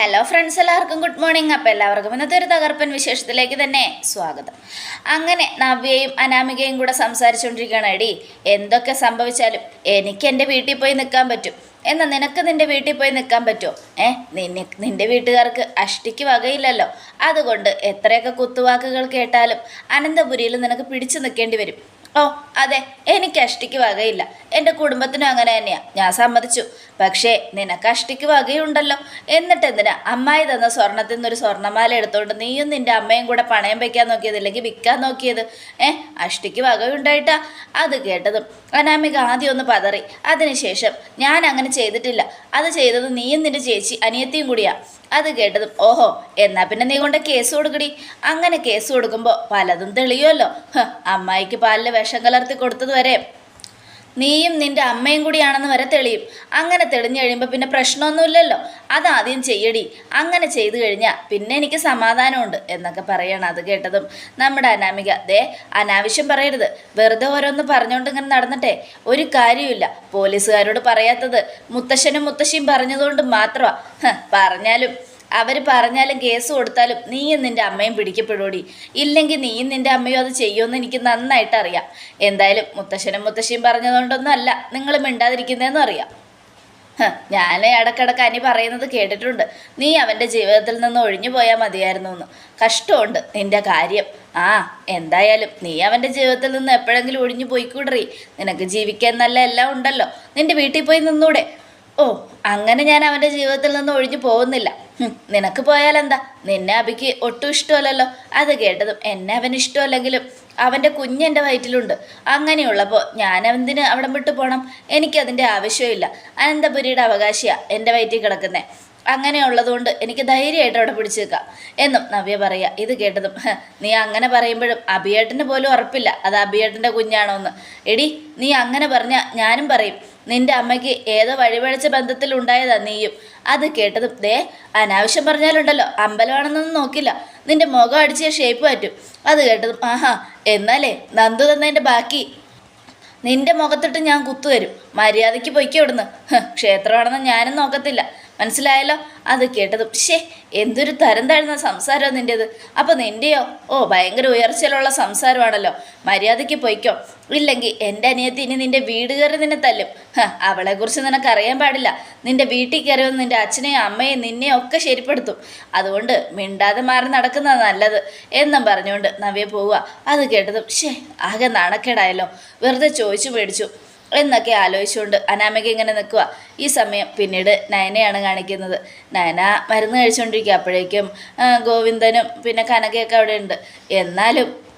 Hello friends എല്ലാവർക്കും good morning അപ്പോൾ എല്ലാവർക്കും ഇന്നത്തെ ഒരു തകർപ്പൻ വിശേഷത്തിലേക്ക് തന്നെ സ്വാഗതം. അങ്ങനെ നവ്യയും അനാമികയും കൂടെ സംസാരിച്ചുകൊണ്ടിരിക്കുകയാണ് എടി എന്തൊക്കെ സംഭവിച്ചാലും എനിക്ക് എന്റെ വീട്ടിൽ പോയി നിൽക്കാൻ പറ്റും. എന്നാൽ നിനക്ക് നിന്റെ വീട്ടിൽ പോയി നിൽക്കാൻ പറ്റുമോ? ഏ നിന്നെ നിന്റെ വീട്ടുകാർക്ക് അഷ്ടിക്ക് വകയില്ലല്ലോ. അതുകൊണ്ട് എത്രയൊക്കെ കുത്തുവാക്കുകൾ കേട്ടാലും അനന്തപുരിയിൽ നിനക്ക് പിടിച്ചു നിൽക്കേണ്ടി വരും. ഓ അതെ എനിക്ക് അഷ്ടിക്ക് വകയില്ല. എന്റെ കുടുംബത്തിനും അങ്ങനെ തന്നെയാണ് ഞാൻ സമ്മതിച്ചു. പക്ഷേ നിനക്ക് അഷ്ടിക്ക് വകയുണ്ടല്ലോ. എന്നിട്ട് എന്തിനാ? അമ്മായി തന്ന സ്വർണത്തിൽ നിന്നൊരു സ്വർണമാല എടുത്തോണ്ട് നീയും നിന്റെ അമ്മയും കൂടെ പണയം വെക്കാൻ നോക്കിയത് അല്ലെങ്കിൽ വിൽക്കാൻ നോക്കിയത്? ഏ അഷ്ടിക്ക് വകയുണ്ടായിട്ടാ? അത് കേട്ടതും അനാമിക ആദ്യം ഒന്ന് പതറി. അതിനുശേഷം ഞാൻ അങ്ങനെ ചെയ്തിട്ടില്ല. അത് ചെയ്തത് നീയും നിന്റെ ചേച്ചി അനിയത്തിയും കൂടിയാ. അത് കേട്ടതും ഓഹോ എന്നാ പിന്നെ നീ കൊണ്ട് കേസ് കൊടുക്കടി. അങ്ങനെ കേസ് കൊടുക്കുമ്പോൾ പലതും തെളിയുമല്ലോ. അമ്മായിക്ക് പാലിൽ വിഷം കലർത്തി കൊടുത്തത് വരെ നീയും നിന്റെ അമ്മയും കൂടിയാണെന്ന് വരെ തെളിയും. അങ്ങനെ തെളിഞ്ഞു കഴിയുമ്പോൾ പിന്നെ പ്രശ്നമൊന്നുമില്ലല്ലോ. അതാദ്യം ചെയ്യടി. അങ്ങനെ ചെയ്തു കഴിഞ്ഞാൽ പിന്നെ എനിക്ക് സമാധാനമുണ്ട് എന്നൊക്കെ പറയണം അത് കേട്ടതും നമ്മുടെ അനാമിക. ദേ അനാവശ്യം പറയരുത്. വെറുതെ ഓരോന്ന് പറഞ്ഞുകൊണ്ട് ഇങ്ങനെ നടന്നിട്ടെ. ഒരു കാര്യമില്ല പോലീസുകാരോട് പറയാത്തത് മുത്തശ്ശനും മുത്തശ്ശിയും പറഞ്ഞതുകൊണ്ട് മാത്രമാണ് പറഞ്ഞാലും അവർ പറഞ്ഞാലും കേസ് കൊടുത്താലും നീയും നിന്റെ അമ്മയും പിടിക്കപ്പെടൂടി ഇല്ലെങ്കിൽ നീയും നിന്റെ അമ്മയും അത് ചെയ്യുമെന്ന് എനിക്ക് നന്നായിട്ട് അറിയാം. എന്തായാലും മുത്തശ്ശനും മുത്തശ്ശിയും പറഞ്ഞതുകൊണ്ടൊന്നും അല്ല നിങ്ങൾ മിണ്ടാതിരിക്കുന്നതെന്നും അറിയാം. ഞാൻ ഇടക്കിടക്ക് അനി പറയുന്നത് കേട്ടിട്ടുണ്ട്. നീ അവന്റെ ജീവിതത്തിൽ നിന്ന് ഒഴിഞ്ഞു പോയാൽ മതിയായിരുന്നു എന്ന് കഷ്ടമുണ്ട് നിന്റെ കാര്യം. ആ എന്തായാലും നീ അവന്റെ ജീവിതത്തിൽ നിന്ന് എപ്പോഴെങ്കിലും ഒഴിഞ്ഞു പോയിക്കൂടറി. നിനക്ക് ജീവിക്കാൻ നല്ല എല്ലാം ഉണ്ടല്ലോ. നിന്റെ വീട്ടിൽ പോയി നിന്നൂടെ. ഓ അങ്ങനെ ഞാൻ അവന്റെ ജീവിതത്തിൽ നിന്ന് ഒഴിഞ്ഞു പോകുന്നില്ല. നിനക്ക് പോയാലെന്താ? നിന്നെ അബിക്ക് ഒട്ടും ഇഷ്ടമല്ലല്ലോ. അത് കേട്ടതും എന്നെ അവന് ഇഷ്ടമല്ലെങ്കിലും അവന്റെ കുഞ്ഞെന്റെ വയറ്റിലുണ്ട്. അങ്ങനെയുള്ളപ്പോൾ ഞാൻ എന്തിന് അവിടെ വിട്ടു പോകണം എനിക്കതിന്റെ ആവശ്യമില്ല. അനന്തപുരിയുടെ അവകാശിയാണ് എന്റെ വയറ്റിൽ കിടക്കുന്നത് അങ്ങനെയുള്ളതുകൊണ്ട് എനിക്ക് ധൈര്യമായിട്ട് അവിടെ പിടിച്ചു നിൽക്കാം എന്നും നവ്യ പറയുക. ഇത് കേട്ടതും നീ അങ്ങനെ പറയുമ്പോഴും അബിയേട്ടന് പോലും ഉറപ്പില്ല. അത് അബിയേട്ടന്റെ കുഞ്ഞാണോ എന്ന് എടി നീ അങ്ങനെ പറഞ്ഞാൽ ഞാനും പറയും. നിന്റെ അമ്മയ്ക്ക് ഏതോ വഴിപഴച്ച ബന്ധത്തിൽ ഉണ്ടായതാ നീയും. അത് കേട്ടതും ദേ അനാവശ്യം പറഞ്ഞാലുണ്ടല്ലോ അമ്പലമാണെന്നൊന്നും നോക്കില്ല. നിന്റെ മുഖം അടിച്ച ഷേപ്പ് പറ്റും അത് കേട്ടതും ആഹാ എന്നാലേ നന്ദു തന്നതിന്റെ ബാക്കി. നിന്റെ മുഖത്തിട്ട് ഞാൻ കുത്തുവരും. മര്യാദയ്ക്ക് പൊയ്ക്കോടുന്ന് ക്ഷേത്രമാണെന്ന് ഞാനും നോക്കത്തില്ല. മനസ്സിലായല്ലോ? അത് കേട്ടതും ഷേ എന്തൊരു തരം താഴ്ന്ന സംസാരമാണ് നിന്റേത് അപ്പോൾ നിന്റെയോ ഓ ഭയങ്കര ഉയർച്ചയിലുള്ള സംസാരമാണല്ലോ. മര്യാദയ്ക്ക് പൊയ്ക്കോ. ഇല്ലെങ്കിൽ എന്റെ അനിയത്തി ഇനി നിന്റെ വീട് കയറി നിന്നെ തല്ലും. അവളെക്കുറിച്ച് നിനക്ക് അറിയാൻ പാടില്ല. നിന്റെ വീട്ടിൽ കയറി വന്ന് നിന്റെ അച്ഛനെയും അമ്മയും നിന്നെയും ഒക്കെ ശരിപ്പെടുത്തും. അതുകൊണ്ട് മിണ്ടാതെ മാറി നടക്കുന്നതാണ് നല്ലത് എന്നും പറഞ്ഞുകൊണ്ട് നവ്യ പോവുക. അത് കേട്ടതും ഷേ ആകെ നാണക്കേടായല്ലോ. വെറുതെ ചോദിച്ചു മേടിച്ചു. എന്നൊക്കെ ആലോചിച്ചുകൊണ്ട് അനാമിക ഇങ്ങനെ നിൽക്കുക ഈ സമയം പിന്നീട് നയനയാണ് കാണിക്കുന്നത്. നയന മരുന്ന് കഴിച്ചുകൊണ്ടിരിക്കുക അപ്പോഴേക്കും ഗോവിന്ദനും പിന്നെ കനകയൊക്കെ അവിടെ ഉണ്ട്. എന്നാലും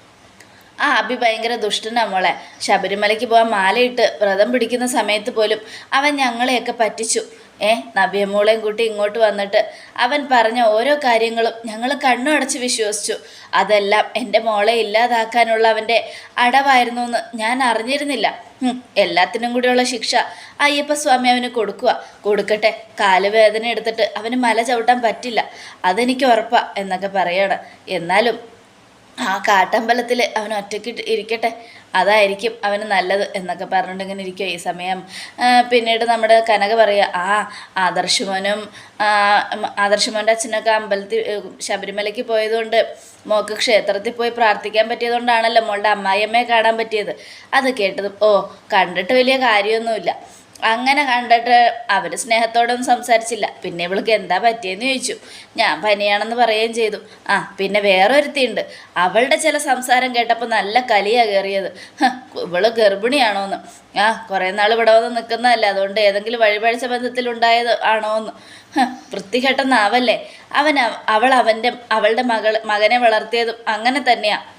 ആ അബി ഭയങ്കര ദുഷ്ടനാ മോളെ. ശബരിമലയ്ക്ക് പോകാൻ മാലയിട്ട് വ്രതം പിടിക്കുന്ന സമയത്ത് പോലും അവൻ ഞങ്ങളെയൊക്കെ പറ്റിച്ചു. ഏ നബിയമ്മൂളയും കൂട്ടി ഇങ്ങോട്ട് വന്നിട്ട് അവൻ പറഞ്ഞ ഓരോ കാര്യങ്ങളും ഞങ്ങൾ കണ്ണടച്ച് വിശ്വസിച്ചു. അതെല്ലാം എന്റെ മോളെ ഇല്ലാതാക്കാനുള്ള അവന്റെ അടവായിരുന്നു എന്ന് ഞാൻ അറിഞ്ഞിരുന്നില്ല. എല്ലാത്തിനും കൂടിയുള്ള ശിക്ഷ അയ്യപ്പസ്വാമി അവന് കൊടുക്കുക. കൊടുക്കട്ടെ കാലുവേദന എടുത്തിട്ട് അവന് മല ചവിട്ടാൻ പറ്റില്ല. അതെനിക്ക് ഉറപ്പാ എന്നൊക്കെ പറയാണ്. എന്നാലും ആ കാട്ടമ്പലത്തിൽ അവൻ ഒറ്റയ്ക്ക് ഇരിക്കട്ടെ. അതായിരിക്കും അവന് നല്ലത് എന്നൊക്കെ ഇങ്ങനെ ഇരിക്കുക ഈ സമയം. പിന്നീട് നമ്മുടെ കനക പറയുക ആ ആദർശമോനും ആദർശമോന്റെ അച്ഛനൊക്കെ അമ്പലത്തിൽ ശബരിമലയ്ക്ക് പോയതുകൊണ്ട് മോക്ക് ക്ഷേത്രത്തിൽ പോയി പ്രാർത്ഥിക്കാൻ പറ്റിയതുകൊണ്ടാണല്ലോ മോളുടെ അമ്മായിയമ്മയെ കാണാൻ പറ്റിയത്. അത് കേട്ടത് ഓ കണ്ടിട്ട് വലിയ കാര്യമൊന്നുമില്ല. അങ്ങനെ കണ്ടിട്ട് അവർ സ്നേഹത്തോടൊന്നും സംസാരിച്ചില്ല. പിന്നെ ഇവൾക്ക് എന്താ പറ്റിയെന്ന് ചോദിച്ചു. ഞാൻ പനിയാണെന്ന് പറയുകയും ചെയ്തു. ആ പിന്നെ വേറൊരുത്തിയുണ്ട്. അവളുടെ ചില സംസാരം കേട്ടപ്പോൾ നല്ല കലിയാണ് കയറിയത്. ഇവൾ ഗർഭിണിയാണോന്ന്. ആ കുറേ നാൾ ഇവിടെ വന്ന് നിൽക്കുന്നതല്ലേ അതുകൊണ്ട് ഏതെങ്കിലും വഴിപഴിച്ച ബന്ധത്തിലുണ്ടായത് ആണോന്ന്. വൃത്തികെട്ട നാവല്ലേ. അവൻ അവൾ അവന്റെ അവളുടെ മകൾ മകനെ വളർത്തിയതും അങ്ങനെ തന്നെയാണ്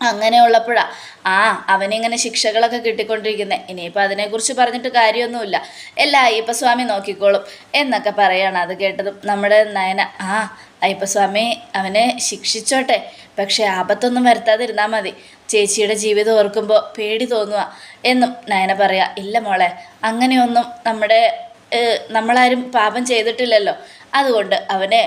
അങ്ങനെയുള്ളപ്പോഴാ ആ അവനിങ്ങനെ ശിക്ഷകളൊക്കെ കിട്ടിക്കൊണ്ടിരിക്കുന്നത് ഇനിയിപ്പോൾ അതിനെക്കുറിച്ച് പറഞ്ഞിട്ട് കാര്യമൊന്നുമില്ല. എല്ലാ അയ്യപ്പസ്വാമി നോക്കിക്കോളും എന്നൊക്കെ പറയാണ് അത് കേട്ടതും നമ്മുടെ നയന. ആ അയ്യപ്പസ്വാമി അവനെ ശിക്ഷിച്ചോട്ടെ പക്ഷേ ആപത്തൊന്നും വരുത്താതിരുന്നാൽ മതി. ചേച്ചിയുടെ ജീവിതം ഓർക്കുമ്പോൾ പേടി തോന്നുക എന്നും നയന പറയാ. ഇല്ല മോളെ അങ്ങനെയൊന്നും നമ്മുടെ നമ്മളാരും പാപം ചെയ്തിട്ടില്ലല്ലോ. അതുകൊണ്ട് അവനെ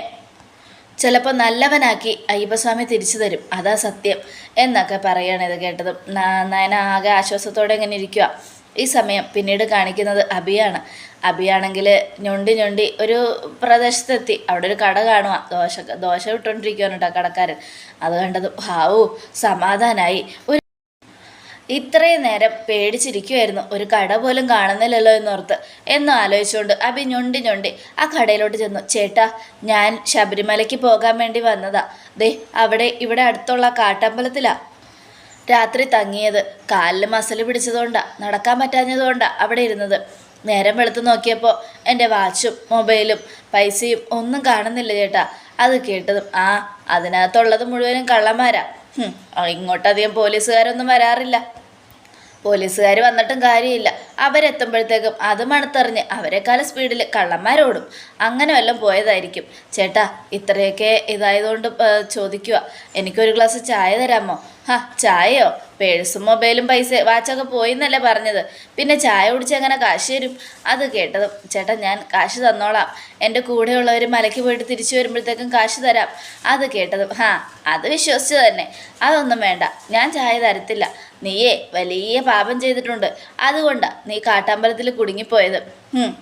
ചിലപ്പോൾ നല്ലവനാക്കി അയ്യപ്പസ്വാമി തിരിച്ചു തരും അതാ സത്യം. എന്നൊക്കെ പറയാണ് ഇത് കേട്ടതും. നയന ആകെ ആശ്വാസത്തോടെ ഇങ്ങനെ ഇരിക്കുക ഈ സമയം പിന്നീട് കാണിക്കുന്നത് അബിയാണ്. അബിയാണെങ്കിൽ ഞൊണ്ടി ഞൊണ്ടി ഒരു പ്രദേശത്തെത്തി. അവിടെ ഒരു കട കാണുക ദോശ ദോശ വിട്ടുകൊണ്ടിരിക്കുകയാണ് കേട്ടോ കടക്കാരൻ. അത് കണ്ടത് ഹാവൂ സമാധാനായി. ഒരു ഇത്രയും നേരം പേടിച്ചിരിക്കുമായിരുന്നു ഒരു കട പോലും കാണുന്നില്ലല്ലോ എന്നോർത്ത്. എന്നും ആലോചിച്ചുകൊണ്ട് അഭി ഞൊണ്ടി ഞൊണ്ടി ആ കടയിലോട്ട് ചെന്നു. ചേട്ടാ ഞാൻ ശബരിമലയ്ക്ക് പോകാൻ വേണ്ടി വന്നതാ. ദേ അവിടെ ഇവിടെ അടുത്തുള്ള കാട്ടമ്പലത്തിലാ. രാത്രി തങ്ങിയത്. കാലിൽ മസിൽ പിടിച്ചതുകൊണ്ടാ നടക്കാൻ പറ്റാഞ്ഞതുകൊണ്ടാ അവിടെ ഇരുന്നത്. നേരം വെളുത്ത് നോക്കിയപ്പോൾ എന്റെ വാച്ചും മൊബൈലും പൈസയും ഒന്നും കാണുന്നില്ല ചേട്ടാ. അത് കേട്ടതും ആ അതിനകത്തുള്ളത് മുഴുവനും കള്ളന്മാരാ. ഇങ്ങോട്ടധികം പോലീസുകാരൊന്നും വരാറില്ല. പോലീസുകാർ വന്നിട്ടും കാര്യമില്ല. അവരെത്തുമ്പോഴത്തേക്കും അത് മണത്തെറിഞ്ഞ് അവരെക്കാൾ സ്പീഡിൽ കള്ളന്മാരോടും അങ്ങനെ വല്ലതും പോയതായിരിക്കും. ചേട്ടാ ഇത്രയൊക്കെ ഇതായതുകൊണ്ട് ചോദിക്കുക എനിക്കൊരു ഗ്ലാസ് ചായ തരാമോ? ഹാ ചായയോ? പേഴ്സും മൊബൈലും പൈസ വാച്ചൊക്കെ പോയി എന്നല്ലേ പറഞ്ഞത്. പിന്നെ ചായ കുടിച്ച് എങ്ങനെ കാശ് തരും? അത് കേട്ടതും ചേട്ടാ ഞാൻ കാശ് തന്നോളാം. എന്റെ കൂടെയുള്ളവർ മലയ്ക്ക് പോയിട്ട് തിരിച്ചു വരുമ്പോഴത്തേക്കും കാശ് തരാം. അത് കേട്ടതും ഹാ അത് വിശ്വസിച്ച് തന്നെ. അതൊന്നും വേണ്ട ഞാൻ ചായ തരത്തില്ല. നീയേ വലിയ പാപം ചെയ്തിട്ടുണ്ട്. അതുകൊണ്ടാണ് നീ കാട്ടാമ്പലത്തിൽ കുടുങ്ങിപ്പോയത്.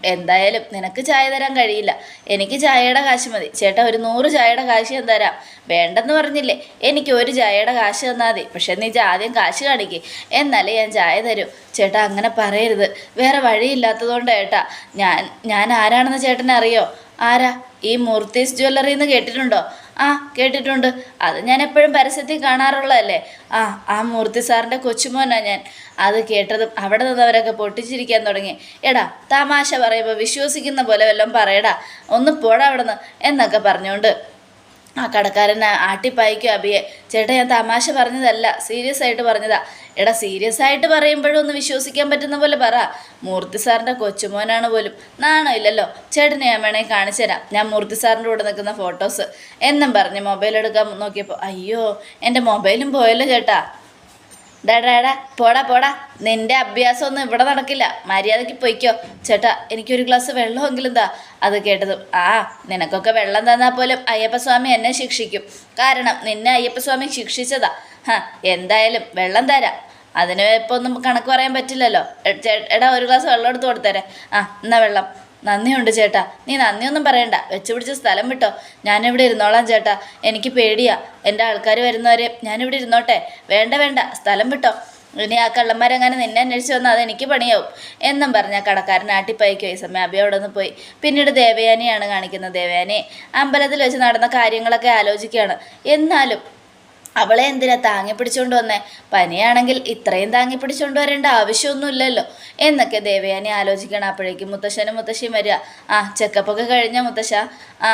എന്തായാലും നിനക്ക് ചായ തരാൻ കഴിയില്ല. എനിക്ക് ചായയുടെ കാശ് മതി. ചേട്ടാ ഒരു നൂറ് ചായയുടെ കാശ് ഞാൻ തരാം. വേണ്ടെന്ന് പറഞ്ഞില്ലേ? എനിക്ക് ഒരു ചായയുടെ കാശ് തന്നാൽ മതി. പക്ഷെ നീ ആദ്യം കാശ് കാണിക്കേ. എന്നാലേ ഞാൻ ചായ തരും. ചേട്ടാ അങ്ങനെ പറയരുത്. വേറെ വഴിയില്ലാത്തതുകൊണ്ട് ചേട്ടാ ഞാൻ ഞാൻ ആരാണെന്ന് ചേട്ടനെ അറിയോ? ആരാ? ഈ മൂർത്തീസ് ജ്വല്ലറി എന്ന് കേട്ടിട്ടുണ്ടോ? ആ കേട്ടിട്ടുണ്ട്. അത് ഞാൻ എപ്പോഴും പരസ്യത്തിൽ കാണാറുള്ളതല്ലേ? ആ ആ മൂർത്തി സാറിന്റെ കൊച്ചുമോനാണ് ഞാൻ. അത് കേട്ടതും അവിടെ നിന്നവരൊക്കെ പൊട്ടിച്ചിരിക്കാൻ തുടങ്ങി. എടാ തമാശ പറയുമ്പോൾ വിശ്വസിക്കുന്ന പോലെ വല്ലതും പറയടാ. ഒന്ന് പോടാ അവിടെ നിന്ന് എന്നൊക്കെ പറഞ്ഞുകൊണ്ട് ആ കടക്കാരൻ ആട്ടിപ്പായിക്കും അബിയെ. ചേട്ടാ ഞാൻ തമാശ പറഞ്ഞതല്ല സീരിയസ് ആയിട്ട് പറഞ്ഞതാ. എടാ സീരിയസ് ആയിട്ട് പറയുമ്പോഴും ഒന്ന് വിശ്വസിക്കാൻ പറ്റുന്ന പോലെ പറ. മൂർത്തി സാറിന്റെ കൊച്ചുമോനാണ് പോലും. നാണോ ഇല്ലല്ലോ. ചേട്ടനെ ഞാൻ വേണമെങ്കിൽ കാണിച്ചു തരാം. ഞാൻ മൂർത്തി സാറിന്റെ കൂടെ നിൽക്കുന്ന ഫോട്ടോസ്. എന്നും പറഞ്ഞ് മൊബൈൽ എടുക്കാൻ നോക്കിയപ്പോൾ അയ്യോ എന്റെ മൊബൈലും പോയല്ലോ ചേട്ടാ. ഡാടാ പോടാ പോടാ. നിന്റെ അഭ്യാസം ഒന്നും ഇവിടെ നടക്കില്ല. മര്യാദയ്ക്ക് പൊയ്ക്കോ. ചേട്ടാ എനിക്കൊരു ഗ്ലാസ് വെള്ളമെങ്കിലും താ. അത് കേട്ടതും ആ നിനക്കൊക്കെ വെള്ളം തന്നാൽ പോലും അയ്യപ്പസ്വാമി എന്നെ ശിക്ഷിക്കും. കാരണം നിന്നെ അയ്യപ്പസ്വാമി ശിക്ഷിച്ചതാ. ഹാ എന്തായാലും വെള്ളം തരാം. അതിന് ഇപ്പോൾ ഒന്നും കണക്ക് പറയാൻ പറ്റില്ലല്ലോ. എടാ ഒരു ഗ്ലാസ് വെള്ളം എടുത്ത് കൊടുത്തേരെ. ആ എന്നാ വെള്ളം. നന്ദിയുണ്ട് ചേട്ടാ. നീ നന്ദിയൊന്നും പറയണ്ട. വെച്ച് പിടിച്ച സ്ഥലം വിട്ടോ. ഞാനിവിടെ ഇരുന്നോളാം ചേട്ടാ. എനിക്ക് പേടിയാ. എന്റെ ആൾക്കാർ വരുന്നവരെ ഞാനിവിടെ ഇരുന്നോട്ടെ. വേണ്ട വേണ്ട. സ്ഥലം വിട്ടോ. ഇനി ആ കള്ളന്മാരങ്ങനെ നിന്നെ അന്വേഷിച്ച് വന്നാൽ അതെനിക്ക് പണിയാവും. എന്നും പറഞ്ഞ കടക്കാരൻ ആട്ടിപ്പയക്കോ. ഈ സമയം അബി അവിടെ നിന്ന് പോയി. പിന്നീട് ദേവയാനിയാണ് കാണിക്കുന്നത് ദേവയാനി. അമ്പലത്തിൽ വെച്ച് നടന്ന കാര്യങ്ങളൊക്കെ ആലോചിക്കുകയാണ് എന്നാലും അവളെ എന്തിനാ താങ്ങി പിടിച്ചുകൊണ്ട് വന്നേ? പനിയാണെങ്കിൽ ഇത്രയും താങ്ങി പിടിച്ചുകൊണ്ട് വരേണ്ട ആവശ്യമൊന്നുമില്ലല്ലോ. എന്നൊക്കെ ദേവയാനി ആലോചിക്കണം. അപ്പോഴേക്കും മുത്തശ്ശനും മുത്തശ്ശിയും വരിക. ആ ചെക്കപ്പൊക്കെ കഴിഞ്ഞ മുത്തശ്ശ? ആ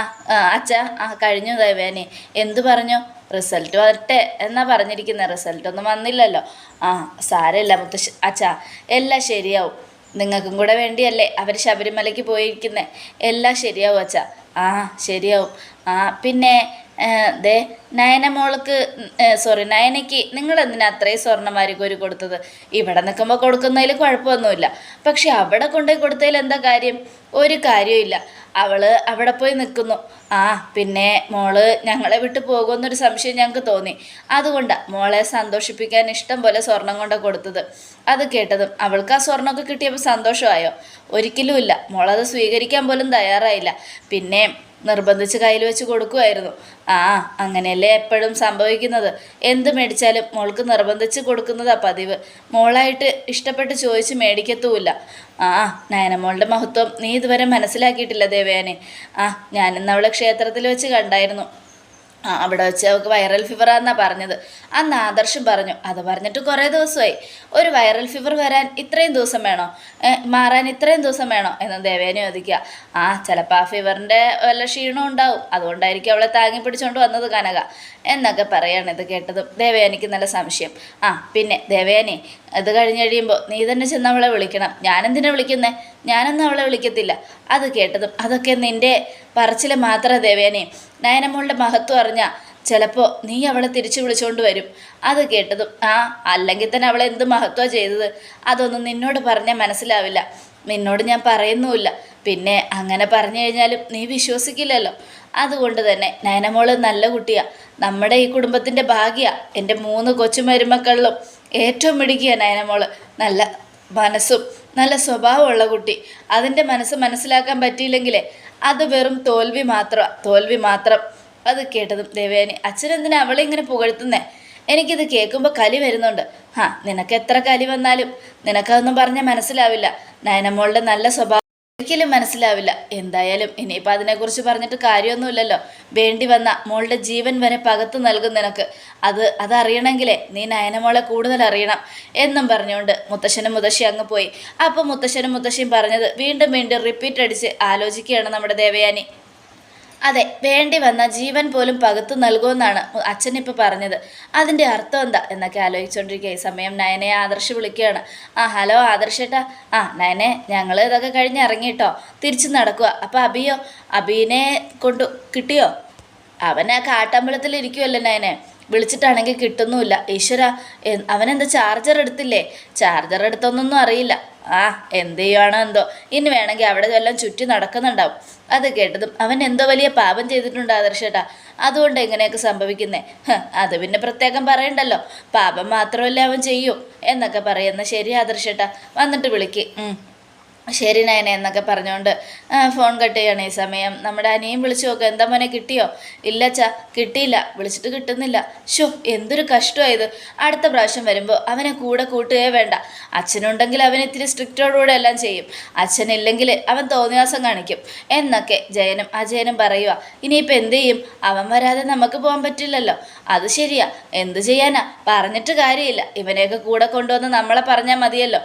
അച്ഛ ആ കഴിഞ്ഞു ദേവയാനി. എന്തു പറഞ്ഞു? റിസൾട്ട് വരട്ടെ എന്നാ പറഞ്ഞിരിക്കുന്നത് റിസൾട്ടൊന്നും വന്നില്ലല്ലോ. ആ സാരമില്ല മുത്തശ്ശ അച്ഛാ എല്ലാം ശരിയാവും. നിങ്ങൾക്കും കൂടെ വേണ്ടിയല്ലേ അവർ ശബരിമലയ്ക്ക് പോയിരിക്കുന്നത് എല്ലാം ശരിയാവും അച്ഛാ. ആ ശരിയാവും. ആ പിന്നെ ദേ നയനമോൾക്ക് സോറി നയനയ്ക്ക് നിങ്ങൾ എന്തിനാ അത്രയും സ്വർണമാരിക്കോരി കൊടുത്തത്? ഇവിടെ നിൽക്കുമ്പോൾ കൊടുക്കുന്നതിൽ കുഴപ്പമൊന്നുമില്ല. പക്ഷെ അവിടെ കൊണ്ടുപോയി കൊടുത്തതിൽ എന്താ കാര്യം? ഒരു കാര്യമില്ല അവൾ അവിടെ പോയി നിൽക്കുന്നു. ആ പിന്നെ മോൾ ഞങ്ങളെ വിട്ട് പോകുമെന്നൊരു സംശയം ഞങ്ങൾക്ക് തോന്നി. അതുകൊണ്ടാണ് മോളെ സന്തോഷിപ്പിക്കാൻ ഇഷ്ടം പോലെ സ്വർണം കൊണ്ട് കൊടുത്തത്. അത് കേട്ടതും അവൾക്ക് ആ സ്വർണമൊക്കെ കിട്ടിയപ്പോൾ സന്തോഷമായോ? ഒരിക്കലുമില്ല മോളത് സ്വീകരിക്കാൻ പോലും തയ്യാറായില്ല. പിന്നെ നിർബന്ധിച്ച് കയ്യിൽ വെച്ച് കൊടുക്കുമായിരുന്നു ആ അങ്ങനെയല്ലേ എപ്പോഴും സംഭവിക്കുന്നത്? എന്ത് മേടിച്ചാലും മോൾക്ക് നിർബന്ധിച്ച് കൊടുക്കുന്നതാ പതിവ്. മോളായിട്ട് ഇഷ്ടപ്പെട്ട് ചോദിച്ച് മേടിക്കത്തുമില്ല. ആ നയനമോളുടെ മഹത്വം നീ ഇതുവരെ മനസ്സിലാക്കിയിട്ടില്ല ദേവയാനെ. ആ ഞാനിന്ന് അവളെ ക്ഷേത്രത്തിൽ വെച്ച് കണ്ടായിരുന്നു. അവിടെ വെച്ച് അവൾക്ക് വൈറൽ ഫീവറാന്നാണ് പറഞ്ഞത്. അന്ന് ആദർശം പറഞ്ഞു അത് പറഞ്ഞിട്ട് കുറേ ദിവസമായി. ഒരു വൈറൽ ഫീവർ വരാൻ ഇത്രയും ദിവസം വേണോ? മാറാൻ ഇത്രയും ദിവസം വേണോ? എന്ന് ദേവേനെ ചോദിക്കുക. ആ ചിലപ്പോൾ ആ ഫീവറിന്റെ വല്ല ക്ഷീണവും ഉണ്ടാവും. അതുകൊണ്ടായിരിക്കും അവളെ താങ്ങി പിടിച്ചുകൊണ്ട് വന്നത് കനക. എന്നൊക്കെ പറയാണ് ഇത് കേട്ടതും ദേവയാനിക്ക് നല്ല സംശയം. ആ പിന്നെ ദേവയാനി ഇത് കഴിഞ്ഞ് കഴിയുമ്പോൾ നീ തന്നെ ചെന്ന് അവളെ വിളിക്കണം. ഞാനെന്തിനാ വിളിക്കുന്നേ? ഞാനൊന്നും അവളെ വിളിക്കത്തില്ല. അത് കേട്ടതും അതൊക്കെ നിന്റെ പറച്ചിൽ മാത്രമേ ദേവേനെ. നയനമോളുടെ മഹത്വം അറിഞ്ഞാൽ ചിലപ്പോൾ നീ അവളെ തിരിച്ചു വിളിച്ചുകൊണ്ട് വരും. അത് കേട്ടതും ആ അല്ലെങ്കിൽ തന്നെ അവളെ എന്ത് മഹത്വം ചെയ്തത്? അതൊന്നും നിന്നോട് പറഞ്ഞാൽ മനസ്സിലാവില്ല. നിന്നോട് ഞാൻ പറയുന്നുമില്ല. പിന്നെ അങ്ങനെ പറഞ്ഞു കഴിഞ്ഞാലും നീ വിശ്വസിക്കില്ലല്ലോ. അതുകൊണ്ട് തന്നെ നയനമോൾ നല്ല കുട്ടിയാ. നമ്മുടെ ഈ കുടുംബത്തിന്റെ ഭാഗ്യ. എന്റെ മൂന്ന് കൊച്ചു മരുമക്കളിലും ഏറ്റവും മിടുക്കിയ നയനമോൾ നല്ല മനസ്സും നല്ല സ്വഭാവമുള്ള കുട്ടി. അതിന്റെ മനസ്സ് മനസ്സിലാക്കാൻ പറ്റിയില്ലെങ്കിലേ അത് വെറും തോൽവി മാത്രം തോൽവി മാത്രം. അത് കേട്ടതും ദേവയാനി അച്ഛനെന്തിനാ അവളെ ഇങ്ങനെ പുകഴ്ത്തുന്നേ? എനിക്കിത് കേൾക്കുമ്പോൾ കലി വരുന്നുണ്ട്. ഹാ നിനക്ക് എത്ര കലി വന്നാലും നിനക്കതൊന്നും പറഞ്ഞാൽ മനസ്സിലാവില്ല. നയനമോളുടെ നല്ല സ്വഭാവം ഒരിക്കലും മനസ്സിലാവില്ല. എന്തായാലും ഇനിയിപ്പോൾ അതിനെക്കുറിച്ച് പറഞ്ഞിട്ട് കാര്യമൊന്നുമില്ലല്ലോ. വേണ്ടി വന്ന മോളുടെ ജീവൻ വരെ പകത്തു നൽകും നിനക്ക്. അത് അതറിയണമെങ്കിലേ നീ നയനമോളെ കൂടുതൽ അറിയണം എന്നും പറഞ്ഞുകൊണ്ട് മുത്തശ്ശനും മുത്തശ്ശി അങ്ങ് പോയി. അപ്പോൾ മുത്തശ്ശനും മുത്തശ്ശിയും പറഞ്ഞത് വീണ്ടും വീണ്ടും റിപ്പീറ്റ് അടിച്ച് ആലോചിക്കുകയാണ് നമ്മുടെ ദേവയാനി. അതെ വേണ്ടി വന്ന ജീവൻ പോലും പകുത്തു നൽകുമെന്നാണ് അച്ഛൻ ഇപ്പോൾ പറഞ്ഞത്. അതിന്റെ അർത്ഥം എന്താ? എന്നൊക്കെ ആലോചിച്ചുകൊണ്ടിരിക്കുക ഈ സമയം നയനെ ആദർശ് വിളിക്കുകയാണ്. ആ ഹലോ ആദർശേട്ടാ. ആ നയനെ ഞങ്ങൾ ഇതൊക്കെ കഴിഞ്ഞ് ഇറങ്ങിയിട്ടോ തിരിച്ചു നടക്കുക. അപ്പോൾ അബിയോ അബീനെ കൊണ്ടു കിട്ടിയോ? അവൻ ആ കാട്ടമ്പലത്തിൽ ഇരിക്കുമല്ലോ നയനെ? വിളിച്ചിട്ടാണെങ്കിൽ കിട്ടുന്നുമില്ല. ഈശ്വര അവനെന്താ ചാർജർ എടുത്തില്ലേ? ചാർജർ എടുത്തൊന്നൊന്നും അറിയില്ല. ആ എന്ത് ചെയ്യുവാണോ എന്തോ. ഇനി വേണമെങ്കിൽ അവിടെ എല്ലാം ചുറ്റി നടക്കുന്നുണ്ടാവും. അത് കേട്ടതും അവൻ എന്തോ വലിയ പാപം ചെയ്തിട്ടുണ്ട് ആദർശേട്ടാ. അതുകൊണ്ട് എങ്ങനെയൊക്കെ സംഭവിക്കുന്നേ? അത് പിന്നെ പ്രത്യേകം പറയണ്ടല്ലോ. പാപം മാത്രമല്ലേ അവൻ ചെയ്യൂ. എന്നൊക്കെ പറയുന്ന ശരി ആദർശേട്ടാ. വന്നിട്ട് വിളിക്ക്. ശരി നയന എന്നൊക്കെ പറഞ്ഞുകൊണ്ട് ഫോൺ കട്ട് ചെയ്യണം ഈ സമയം. നമ്മുടെ അനിയും വിളിച്ചു നോക്കുക എന്താ മോനെ കിട്ടിയോ? ഇല്ല ചാ കിട്ടിയില്ല വിളിച്ചിട്ട് കിട്ടുന്നില്ല. ഷോ എന്തൊരു കഷ്ടമായത് അടുത്ത പ്രാവശ്യം വരുമ്പോൾ അവനെ കൂടെ കൂട്ടുകയേ വേണ്ട. അച്ഛനുണ്ടെങ്കിൽ അവൻ ഇത്തിരി സ്ട്രിക്റ്റോടുകൂടെ എല്ലാം ചെയ്യും. അച്ഛനില്ലെങ്കിൽ അവൻ തോന്നിയാസം കാണിക്കും. എന്നൊക്കെ ജയനും അജയനും പറയുക ഇനിയിപ്പോൾ എന്ത് ചെയ്യും? അവൻ വരാതെ നമുക്ക് പോകാൻ പറ്റില്ലല്ലോ. അത് ശരിയാ. എന്ത് ചെയ്യാനാ? പറഞ്ഞിട്ട് കാര്യമില്ല. ഇവനെയൊക്കെ കൂടെ കൊണ്ടുവന്ന് നമ്മളെ പറഞ്ഞാൽ മതിയല്ലോ.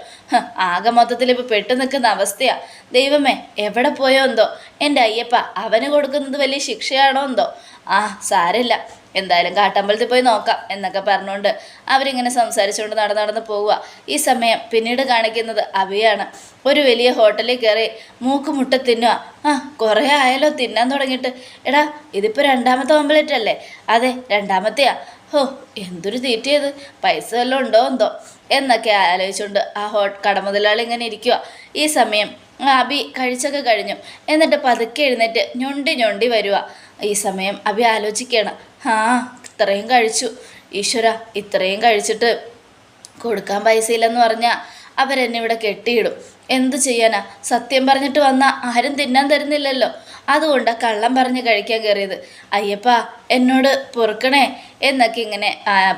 ആകെ മൊത്തത്തിൽ ഇപ്പോൾ പെട്ടു നിൽക്കുന്ന അവസ്ഥയാ. ദൈവമേ എവിടെ പോയോ എന്തോ. എന്റെ അയ്യപ്പ അവന് കൊടുക്കുന്നത് വലിയ ശിക്ഷയാണോ എന്തോ? ആ സാരമില്ല. എന്തായാലും കാട്ടമ്പലത്തിൽ പോയി നോക്കാം എന്നൊക്കെ പറഞ്ഞുകൊണ്ട് അവരിങ്ങനെ സംസാരിച്ചുകൊണ്ട് നടന്ന് നടന്ന് പോവുക. ഈ സമയം പിന്നീട് കാണിക്കുന്നത് അവയാണ്. ഒരു വലിയ ഹോട്ടലിൽ കയറി മൂക്ക് മുട്ട തിന്നുക. ആ കുറേ ആയാലോ തിന്നാൻ തുടങ്ങിയിട്ട്. എടാ ഇതിപ്പോൾ രണ്ടാമത്തെ ഓംപ്ലേറ്റ് അല്ലേ? അതെ രണ്ടാമത്തെയാ. ഹോ എന്തൊരു തീറ്റിയത് പൈസ വല്ലതും ഉണ്ടോ എന്തോ? എന്നൊക്കെ ആലോചിച്ചുകൊണ്ട് ആ ഹോ കടമുതലാളി ഇങ്ങനെ ഇരിക്കുക ഈ സമയം അബി കഴിച്ചൊക്കെ കഴിഞ്ഞു. എന്നിട്ട് പതുക്കെ എഴുന്നേറ്റ് ഞൊണ്ടി ഞൊണ്ടി വരിക ഈ സമയം അബി ആലോചിക്കുകയാണ്. ആ ഇത്രയും കഴിച്ചു. ഈശ്വര ഇത്രയും കഴിച്ചിട്ട് കൊടുക്കാൻ പൈസയില്ലെന്ന് പറഞ്ഞാൽ അവരെന്നെ ഇവിടെ കെട്ടിയിടും. എന്തു ചെയ്യാനാ? സത്യം പറഞ്ഞിട്ട് വന്ന ആരും തിന്നാൻ തരുന്നില്ലല്ലോ. അതുകൊണ്ടാണ് കള്ളം പറഞ്ഞ് കഴിക്കാൻ കയറിയത്. അയ്യപ്പ എന്നോട് പൊറുക്കണേ എന്നൊക്കെ ഇങ്ങനെ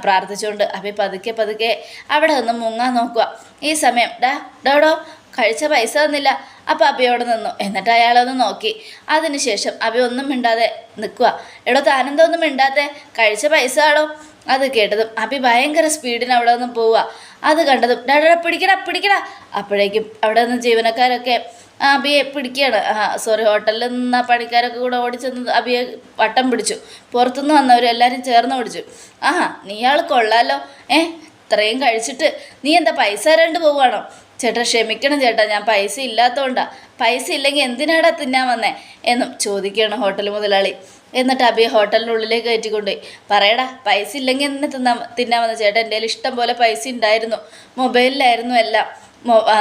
പ്രാർത്ഥിച്ചുകൊണ്ട് അഭി പതുക്കെ പതുക്കെ അവിടെ നിന്ന് മുങ്ങാൻ നോക്കുക ഈ സമയം ഡാ ഡോടോ കഴിച്ച പൈസ തന്നില്ല. അപ്പം അബിയോട് നിന്നു. എന്നിട്ട് അയാളൊന്ന് നോക്കി. അതിനുശേഷം അബി ഒന്നും മിണ്ടാതെ നിൽക്കുക എടോ താനെന്തോ ഒന്നും മിണ്ടാത്തെ? കഴിച്ച പൈസ ആണോ? അത് കേട്ടതും അബി ഭയങ്കര സ്പീഡിന് അവിടെ നിന്ന് പോവുക അത് കണ്ടതും ഡാ പിടിക്കടാ പിടിക്കടാ. അപ്പോഴേക്കും അവിടെ നിന്ന് ജീവനക്കാരൊക്കെ അബിയെ പിടിക്കുകയാണ്. സോറി ഹോട്ടലിൽ നിന്ന് ആ പണിക്കാരൊക്കെ കൂടെ ഓടിച്ചെന്ന് അബിയെ വട്ടം പിടിച്ചു. പുറത്തുനിന്ന് വന്നവരെല്ലാവരും ചേർന്ന് പിടിച്ചു. ആഹാ നീയാൾ കൊള്ളാലോ. ഏ ഇത്രയും കഴിച്ചിട്ട് നീ എന്താ പൈസ രണ്ട് പോവുകയാണോ? ചേട്ടാ ക്ഷമിക്കണം ചേട്ടാ ഞാൻ പൈസ ഇല്ലാത്തതുകൊണ്ടാ പൈസ ഇല്ലെങ്കിൽ എന്തിനാടാ തിന്നാൻ വന്നേ? എന്നും ചോദിക്കുകയാണ് ഹോട്ടൽ മുതലാളി. എന്നിട്ട് അബിയെ ഹോട്ടലിനുള്ളിലേക്ക് കയറ്റിക്കൊണ്ടുപോയി. പറയടാ പൈസ ഇല്ലെങ്കിൽ എന്നെ തിന്നാൻ തിന്നാൻ വന്ന? ചേട്ടാ എന്റെ കയ്യിൽ ഇഷ്ടം പോലെ പൈസ ഉണ്ടായിരുന്നു. മൊബൈലിലായിരുന്നു എല്ലാം.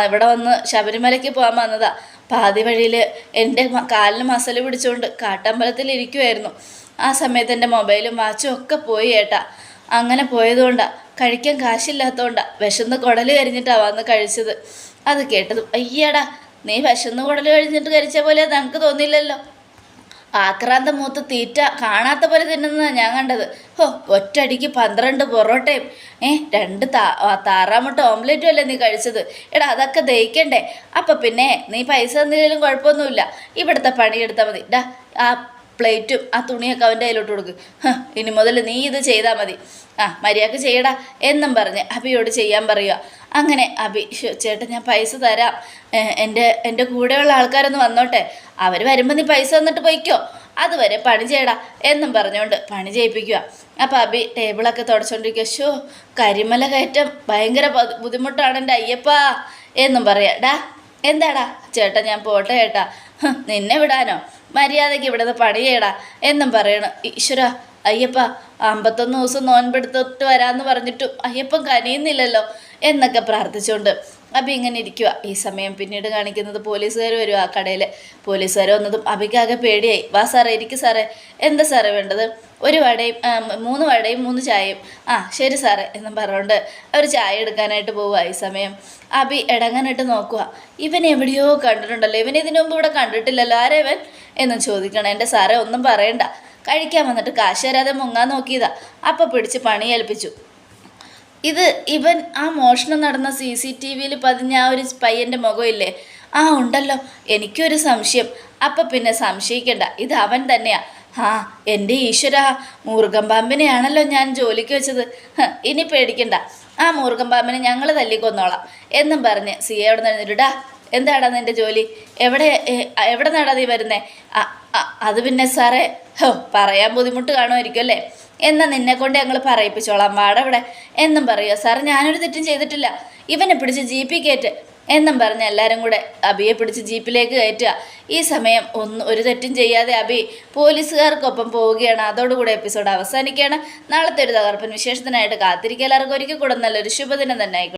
ഇവിടെ വന്ന് ശബരിമലയ്ക്ക് പോകാൻ വന്നതാ. പാതി വഴിയിൽ എന്റെ കാലിന് മസൽ പിടിച്ചുകൊണ്ട് കാട്ടമ്പലത്തിൽ ഇരിക്കുമായിരുന്നു ആ സമയത്ത് എന്റെ മൊബൈലും വാച്ചും ഒക്കെ പോയി ഏട്ടാ. അങ്ങനെ പോയതുകൊണ്ടാണ് കഴിക്കാൻ കാശില്ലാത്തതുകൊണ്ടാണ് വിശന്ന് കുടൽ കരിഞ്ഞിട്ടാണ് വന്ന് കഴിച്ചത്. അത് കേട്ടതും അയ്യടാ നീ വിശന്ന് കുടൽ കഴിഞ്ഞിട്ട് കഴിച്ച പോലെ നമുക്ക് തോന്നിയില്ലല്ലോ. ആക്രാന്ത മൂത്ത് തീറ്റ കാണാത്ത പോലെ തിന്നുന്നതാണ് ഞാൻ കണ്ടത്. ഹോ ഒറ്റടിക്ക് പന്ത്രണ്ട് പൊറോട്ടയും ഏ രണ്ട് താ താറാമുട്ട ഓംലെറ്റും അല്ലേ നീ കഴിച്ചത്? എടാ അതൊക്കെ ദഹിക്കണ്ടേ? അപ്പം പിന്നെ നീ പൈസ തന്നില്ലെങ്കിലും കുഴപ്പമൊന്നുമില്ല. ഇവിടുത്തെ പണിയെടുത്താൽ മതി. ഡാ ആ പ്ലേറ്റും ആ തുണിയൊക്കെ അവന്റെ കയ്യിലോട്ട് കൊടുക്കും. ഇനി മുതൽ നീ ഇത് ചെയ്താൽ മതി. ആ മര്യാദയ്ക്ക് ചെയ്യടാ എന്നും പറഞ്ഞ് അബിയോട് ചെയ്യാൻ പറയുക അങ്ങനെ അബി ചേട്ടൻ ഞാൻ പൈസ തരാം. എന്റെ എന്റെ കൂടെയുള്ള ആൾക്കാരൊന്ന് വന്നോട്ടെ. അവർ വരുമ്പോൾ നീ പൈസ തന്നിട്ട് പോയിക്കോ. അതുവരെ പണി ചെയ്യടാ എന്നും പറഞ്ഞുകൊണ്ട് പണി ചെയ്യിപ്പിക്കുക അപ്പോൾ അബി ടേബിളൊക്കെ തുടച്ചുകൊണ്ടിരിക്കുക ഷോ കരിമല കയറ്റം ഭയങ്കര ബുദ്ധിമുട്ടാണ് എന്റെ അയ്യപ്പാ എന്നും പറയാം. ഡാ എന്താടാ? ചേട്ടാ ഞാൻ പോട്ടെ ചേട്ടാ നിന്നെ വിടാനോ? മര്യാദയ്ക്ക് ഇവിടുന്ന് പണി ചെയ്യടാ എന്നും പറയണം. ഈശ്വര അയ്യപ്പ അമ്പത്തൊന്ന് ദിവസം നോൻപെടുത്തിട്ട് വരാമെന്ന് പറഞ്ഞിട്ടും അയ്യപ്പം കനിയുന്നില്ലല്ലോ എന്നൊക്കെ പ്രാർത്ഥിച്ചുകൊണ്ട് അബി ഇങ്ങനെ ഇരിക്കുക ഈ സമയം പിന്നീട് കാണിക്കുന്നത് പോലീസുകാർ വരും ആ കടയിൽ പോലീസുകാർ വന്നതും അബിക്കാകെ പേടിയായി. വാ സാറേ ഇരിക്കും സാറേ. എന്താ സാറേ വേണ്ടത്? ഒരു വടയും മൂന്ന് വടയും മൂന്ന് ചായയും. ആ ശരി സാറേ എന്നും പറഞ്ഞുകൊണ്ട് അവർ ചായ എടുക്കാനായിട്ട് പോവുക ഈ സമയം. അബി ഇടങ്ങാനായിട്ട് നോക്കുക ഇവൻ എവിടെയോ കണ്ടിട്ടുണ്ടല്ലോ. ഇവൻ ഇതിനു മുമ്പ് ഇവിടെ കണ്ടിട്ടില്ലല്ലോ. ആരേവൻ എന്ന് ചോദിക്കണം. എന്റെ സാറേ ഒന്നും പറയണ്ട. കഴിക്കാൻ വന്നിട്ട് കാശ് തരാതെ മുങ്ങാൻ നോക്കിയതാ. അപ്പം പിടിച്ച് പണി ഏൽപ്പിച്ചു. ഇത് ഇവൻ ആ മോഷണം നടന്ന സി സി ടി വിയിൽ പതിഞ്ഞ ആ ഒരു പയ്യന്റെ മുഖമില്ലേ? ആ ഉണ്ടല്ലോ. എനിക്കൊരു സംശയം. അപ്പം പിന്നെ സംശയിക്കണ്ട. ഇത് അവൻ തന്നെയാ. ആ എന്റെ ഈശ്വര. മൂർഖം പാമ്പിനെയാണല്ലോ ഞാൻ ജോലിക്ക് വെച്ചത്. ഇനി പേടിക്കണ്ട. ആ മൂർഖം പാമ്പിനെ ഞങ്ങൾ തല്ലിക്കൊന്നോളാം. എന്നും പറഞ്ഞ് സി എവിടെ അവിടെ നിന്നിട്ടാ എന്താടാ നിന്റെ ജോലി? എവിടെ എവിടെ നിന്നാടാ നീ വരുന്നേ? ആ, ആ, അത് പിന്നെ സാറേ പറയാൻ ബുദ്ധിമുട്ട് കാണുമായിരിക്കും അല്ലേ? എന്നാൽ നിന്നെ കൊണ്ട് ഞങ്ങൾ പറയിപ്പിച്ചോളാം. വാടവിടെ എന്നും പറയുക സാറേ ഞാനൊരു തെറ്റും ചെയ്തിട്ടില്ല. ഇവനെ പിടിച്ച് ജീപ്പിൽ കയറ്റ്. എന്നും പറഞ്ഞ് എല്ലാവരും കൂടെ അബിയെ പിടിച്ച് ജീപ്പിലേക്ക് കയറ്റുക. ഈ സമയം ഒന്ന് ഒരു തെറ്റും ചെയ്യാതെ അബി പോലീസുകാർക്കൊപ്പം പോവുകയാണ്. അതോടുകൂടെ എപ്പിസോഡ് അവസാനിക്കുകയാണ്. നാളത്തെ ഒരു തകർപ്പൻ വിശേഷത്തിനായിട്ട് കാത്തിരിക്കുക. എല്ലാവർക്കും ഒരിക്കൽ കൂടെ നല്ലൊരു ശുഭദിനം തന്നെ ആയിക്കോട്ടെ.